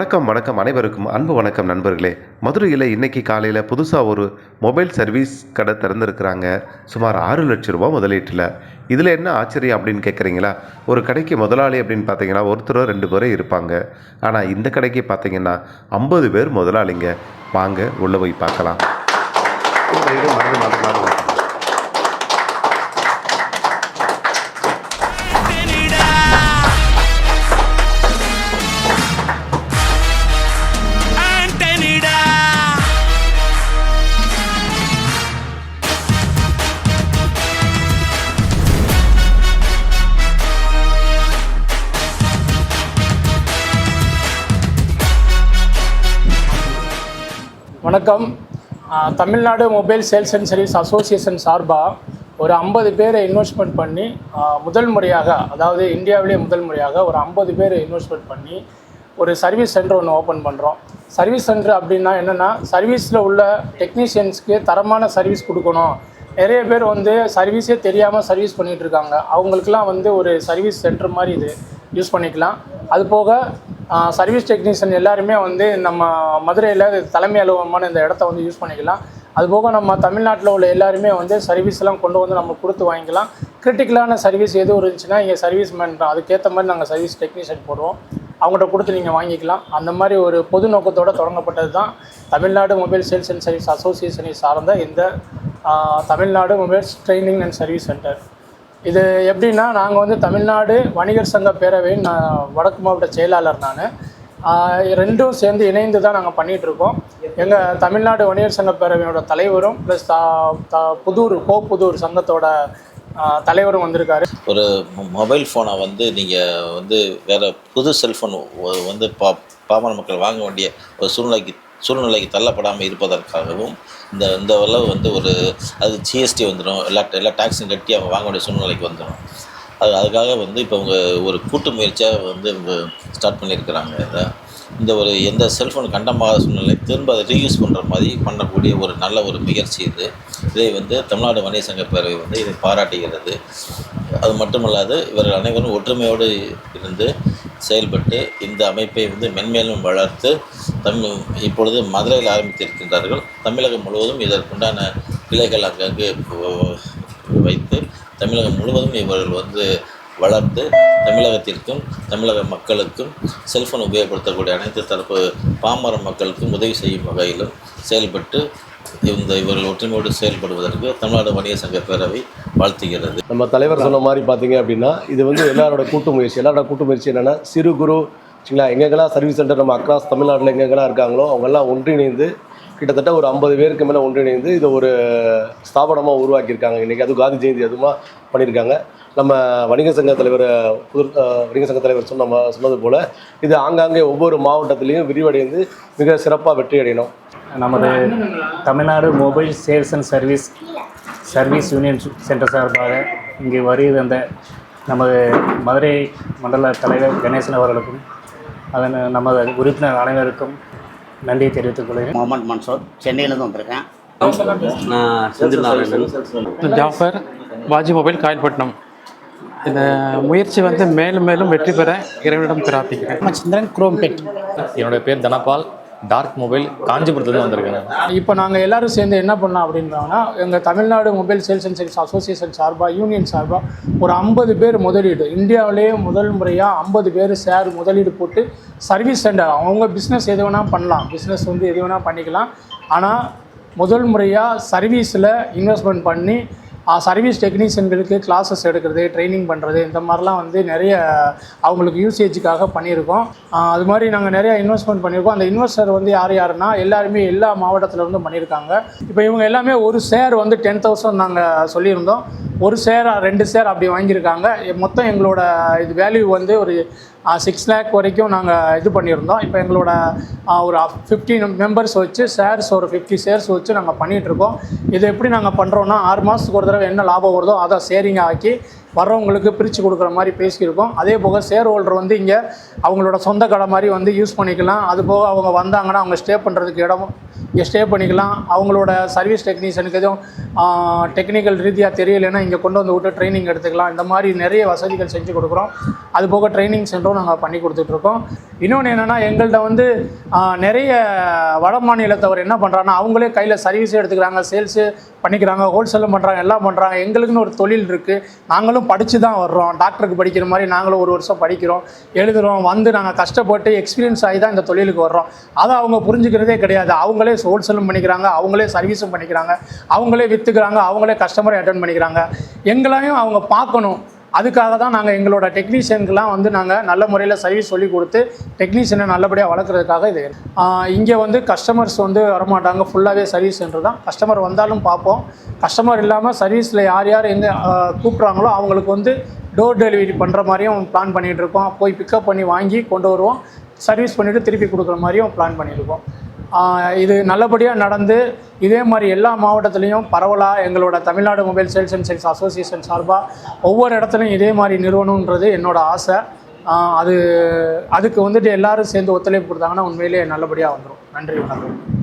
வணக்கம் வணக்கம் அனைவருக்கும் அன்பு வணக்கம் நண்பர்களே. மதுரையில் இன்றைக்கி காலையில் புதுசாக ஒரு மொபைல் சர்வீஸ் கடை திறந்துருக்குறாங்க. சுமார் ஆறு லட்ச ரூபா முதலீட்டில். இதில் என்ன ஆச்சரியம் அப்படின்னு கேட்குறீங்களா ஒரு கடைக்கு முதலாளி அப்படின்னு பார்த்தீங்கன்னா ஒருத்தரோ ரெண்டு பேரோ இருப்பாங்க. ஆனால் இந்த கடைக்கு பார்த்தீங்கன்னா ஐம்பது பேர் முதலாளிங்க. வாங்க உள்ளே போய் பார்க்கலாம். வணக்கம். Tamil Nadu mobile sales and service association சார்பாக ஒரு ஐம்பது பேரை இன்வெஸ்ட்மெண்ட் பண்ணி முதல் முறையாக அதாவது இந்தியாவிலே முதல் முறையாக ஒரு ஐம்பது பேர் இன்வெஸ்ட்மெண்ட் பண்ணி ஒரு சர்வீஸ் சென்டர் ஒன்று ஓப்பன் பண்ணுறோம் சர்வீஸ் சென்டர் அப்படின்னா என்னென்னா சர்வீஸில் உள்ள டெக்னீஷியன்ஸ்க்கு தரமான சர்வீஸ் கொடுக்கணும். நிறைய பேர் வந்து சர்வீஸே தெரியாமல் சர்வீஸ் பண்ணிகிட்ருக்காங்க அவங்களுக்குலாம் வந்து ஒரு சர்வீஸ் சென்டர் மாதிரி இது. யூஸ் பண்ணிக்கலாம். அது போக சர்வீஸ் டெக்னீஷியன் எல்லாருமே வந்து நம்ம மதுரையில் தலைமை அலுவலகமான இந்த இடத்த வந்து யூஸ் பண்ணிக்கலாம். அதுபோக நம்ம தமிழ்நாட்டில் உள்ள எல்லாருமே வந்து சர்வீஸ்லாம் கொண்டு வந்து நம்ம கொடுத்து வாங்கிக்கலாம். கிரிட்டிக்கலான சர்வீஸ் எதுவும் இருந்துச்சுன்னா இங்கே சர்வீஸ் மேன் அதுக்கேற்ற மாதிரி நாங்கள் சர்வீஸ் டெக்னீஷியன் போடுவோம். அவங்கள்ட்ட கொடுத்து நீங்கள் வாங்கிக்கலாம். அந்த மாதிரி ஒரு பொது நோக்கத்தோடு தொடங்கப்பட்டது தான் Tamil Nadu mobile sales and service அசோசியேஷனை சார்ந்த இந்த Tamil Nadu mobiles training and service centre இது எப்படின்னா நாங்கள் வந்து தமிழ்நாடு வணிகர் சங்க பேரவையின் நான் வடக்கு மாவட்ட செயலாளர் நான். ரெண்டும் சேர்ந்து இணைந்து தான் நாங்கள் பண்ணிகிட்ருக்கோம் எங்கள் தமிழ்நாடு வணிகர் சங்க பேரவையோட தலைவரும் ப்ளஸ் புதூர் கோப்புதூர் புதூர் சங்கத்தோட தலைவரும் வந்திருக்காரு. ஒரு மொபைல் ஃபோனை வந்து நீங்கள் வந்து வேறு புது செல்ஃபோன் வந்து பா பாமர மக்கள் வாங்க வேண்டிய ஒரு சூழ்நிலைக்கு சூழ்நிலைக்கு தள்ளப்படாமல் இருப்பதற்காகவும் இந்த இந்த அளவு வந்து ஒரு அது ஜிஎஸ்டி வந்துடும் எல்லா எல்லா டேக்ஸும் கட்டி அவங்க வாங்க வேண்டிய சூழ்நிலைக்கு வந்துடும் அது அதுக்காக வந்து இப்போ அவங்க ஒரு கூட்டு முயற்சியாக வந்து ஸ்டார்ட் பண்ணியிருக்கிறாங்க இதை. இந்த ஒரு எந்த செல்ஃபோன் கண்டமாகாத சூழ்நிலை திரும்ப அதை ரீயூஸ் பண்ணுற மாதிரி பண்ணக்கூடிய ஒரு நல்ல ஒரு முயற்சி இது. இதை வந்து தமிழ்நாடு வணிக சங்க பேரவை வந்து இதை பாராட்டுகிறது. அது மட்டுமல்லாது இவர்கள் அனைவரும் ஒற்றுமையோடு இருந்து செயல்பட்டு இந்த அமைப்பை வந்து மென்மேலும் வளர்த்து தமிழ் இப்பொழுது மதுரையில் ஆரம்பித்திருக்கின்றார்கள். தமிழகம் முழுவதும் இதற்குண்டான கிளைகள் அங்கங்கு வைத்து தமிழகம் முழுவதும் இவர்கள் வந்து வளர்த்து தமிழகத்திற்கும் தமிழக மக்களுக்கும் செல்ஃபோன் உபயோகப்படுத்தக்கூடிய அனைத்து தரப்பு பாமர மக்களுக்கும் உதவி செய்யும் வகையிலும் செயல்பட்டு இந்த இவர்கள் ஒற்றுமையோடு செயல்படுவதற்கு தமிழ்நாடு வணிக சங்க பேரவை வாழ்த்துகிறது. நம்ம தலைவர் சொன்ன மாதிரி பார்த்தீங்க அப்படின்னா இது வந்து எல்லாரோட கூட்டு முயற்சி. எல்லாரோட கூட்டு முயற்சி என்னென்னா சிறு குரு சரிங்களா எங்கெங்கெல்லாம் சர்வீஸ் சென்டர் நம்ம அக்ராஸ் தமிழ்நாட்டில் எங்கெங்கெல்லாம் இருக்காங்களோ அவங்கெல்லாம் ஒன்றிணைந்து கிட்டத்தட்ட ஒரு ஐம்பது பேருக்கு மேலே ஒன்றிணைந்து இதை ஒரு ஸ்தாபனமாக உருவாக்கியிருக்காங்க. இன்றைக்கி அது காந்தி ஜெயந்தி அதுமா பண்ணியிருக்காங்க. நம்ம வணிக சங்க தலைவர் புது- வணிக சங்க தலைவர் சொன்ன சொன்னது போல் இது ஆங்காங்கே ஒவ்வொரு மாவட்டத்திலையும் விரிவடைந்து மிக சிறப்பாக வெற்றி அடையணும் நமது Tamil Nadu mobile sales and service service union centre சார்பாக இங்கே வருகை தந்த நமது மதுரை மண்டல தலைவர் கணேசன் அவர்களுக்கும் அதன் நமது உறுப்பினர் அனைவருக்கும் நன்றியை தெரிவித்துக் கொள்கிறேன். முகமது மன்சூர் சென்னையிலேருந்து வந்திருக்கேன். நான் ஜாஃபர் வாஜி மொபைல் காயல்பட்டினம். இந்த முயற்சி வந்து மேலும் மேலும் வெற்றி பெற இறைவனிடம் பிரார்த்திக்கிறேன். சந்திரன் குரோம்பேட். என்னோட பேர் தனபால். டார்க் மொபைல் காஞ்சிபுரத்துலேருந்து வந்திருக்கேன் இப்போ நாங்கள் எல்லாரும் சேர்ந்து என்ன பண்ணோம் அப்படின்றாங்கன்னா எங்கள் Tamil Nadu mobile sales and service association சார்பாக யூனியன் சார்பாக ஒரு ஐம்பது பேர் முதலீடு இந்தியாவிலேயே முதல் முறையாக ஐம்பது பேர் ஷேர் முதலீடு போட்டு சர்வீஸ் சென்டர் அவங்க பிஸ்னஸ் எது வேணால் பண்ணலாம். பிஸ்னஸ் வந்து எது வேணால் பண்ணிக்கலாம். ஆனால் முதல் முறையாக சர்வீஸில் இன்வெஸ்ட்மெண்ட் பண்ணி சர்வீஸ் டெக்னீஷியன்களுக்கு கிளாஸஸ் எடுக்கிறது ட்ரைனிங் பண்ணுறது இந்த மாதிரிலாம் வந்து நிறைய அவங்களுக்கு யூசேஜுக்காக பண்ணியிருக்கோம். அது மாதிரி நாங்கள் நிறைய இன்வெஸ்ட்மெண்ட் பண்ணியிருக்கோம். அந்த இன்வெஸ்டர் வந்து யார் யாருன்னா எல்லாருமே எல்லா மாவட்டத்துல இருந்தும் பண்ணியிருக்காங்க. இப்போ இவங்க எல்லாமே ஒரு ஷேர் வந்து டென் தௌசண்ட் நாங்கள் சொல்லியிருந்தோம். ஒரு சேர் ரெண்டு சேர் அப்படி வாங்கியிருக்காங்க. மொத்தம் எங்களோட இது வேல்யூ வந்து ஒரு சிக்ஸ் லேக் வரைக்கும் நாங்கள் இது பண்ணியிருந்தோம். இப்போ எங்களோட ஒரு ஃபிஃப்டீன் மெம்பர்ஸ் வச்சு ஷேர்ஸ் ஒரு ஃபிஃப்டி ஷேர்ஸ் வச்சு நாங்கள் பண்ணிகிட்ருக்கோம் இது எப்படி நாங்கள் பண்ணுறோன்னா ஆறு மாதத்துக்கு ஒரு தடவை என்ன லாபம் வருதோ அதை ஷேரிங் ஆக்கி வர்றவங்களுக்கு பிரித்து கொடுக்குற மாதிரி பேசியிருக்கோம். அதே போக ஷேர் ஹோல்டர் வந்து இங்கே அவங்களோட சொந்த கடை மாதிரி வந்து யூஸ் பண்ணிக்கலாம். அது போக அவங்க வந்தாங்கன்னா அவங்க ஸ்டே பண்ணுறதுக்கு இடமும் இங்கே ஸ்டே பண்ணிக்கலாம். அவங்களோட சர்வீஸ் டெக்னீஷியனுக்கு எதுவும் டெக்னிக்கல் ரீதியாக தெரியலைன்னா இங்கே கொண்டு வந்து விட்டு ட்ரைனிங் எடுத்துக்கலாம். இந்த மாதிரி நிறைய வசதிகள் செஞ்சு கொடுக்குறோம். அது போக ட்ரைனிங் சென்டரும் நாங்கள் பண்ணி கொடுத்துட்ருக்கோம். இன்னொன்று என்னென்னா எங்கள்கிட்ட வந்து நிறைய வட மாநிலத்தவர் என்ன பண்ணுறாங்கன்னா அவங்களே கையில் சர்வீஸே எடுத்துக்கிறாங்க. சேல்ஸு பண்ணிக்கிறாங்க ஹோல்சேலும் பண்ணுறாங்க எல்லாம் பண்ணுறாங்க எங்களுக்குன்னு ஒரு தொழில் இருக்குது நாங்களும் படித்து தான் வர்றோம். டாக்டருக்கு படிக்கிற மாதிரி நாங்களும் ஒரு வருஷம் படிக்கிறோம். எழுதுகிறோம் வந்து நாங்கள் கஷ்டப்பட்டு எக்ஸ்பீரியன்ஸ் ஆகி தான் இந்த தொழிலுக்கு வர்றோம். அதை அவங்க புரிஞ்சுக்கிறதே கிடையாது. அவங்களே ஹோல்சேலும் பண்ணிக்கிறாங்க. அவங்களே சர்வீஸும் பண்ணிக்கிறாங்க. அவங்களே விற்றுக்கிறாங்க அவங்களே கஸ்டமரை அட்டன் பண்ணிக்கிறாங்க. எங்களையும் அவங்க பார்க்கணும். அதுக்காக தான் நாங்கள் எங்களோட டெக்னீஷியனுக்கெலாம் வந்து நாங்கள் நல்ல முறையில் சர்வீஸ் சொல்லி கொடுத்து டெக்னீஷியனை நல்லபடியாக வளர்க்குறதுக்காக இது. இங்கே வந்து கஸ்டமர்ஸ் வந்து வரமாட்டாங்க. ஃபுல்லாகவே சர்வீஸ் சென்டர் தான். கஸ்டமர் வந்தாலும் பார்ப்போம். கஸ்டமர் இல்லாமல் சர்வீஸில் யார் யார் எங்கே கூப்பிட்றாங்களோ அவங்களுக்கு வந்து டோர் டெலிவரி பண்ணுற மாதிரியும் பிளான் பண்ணிகிட்டு இருக்கோம். போய் பிக்கப் பண்ணி வாங்கி கொண்டு வருவோம். சர்வீஸ் பண்ணிவிட்டு திருப்பி கொடுக்குற மாதிரியும் பிளான் பண்ணியிருக்கோம் இது நல்லபடியாக நடந்து இதே மாதிரி எல்லா மாவட்டத்துலேயும் பரவலாக எங்களோட Tamil Nadu mobile sales and sales association சார்பாக ஒவ்வொரு இடத்துலையும் இதே மாதிரி நிறுவனன்றது என்னோடய ஆசை. அது அதுக்கு வந்துட்டு எல்லாரும் சேர்ந்து ஒத்துழைப்பு கொடுத்தாங்கன்னா உண்மையிலேயே நல்லபடியாக வந்துடும் நன்றி வணக்கம்.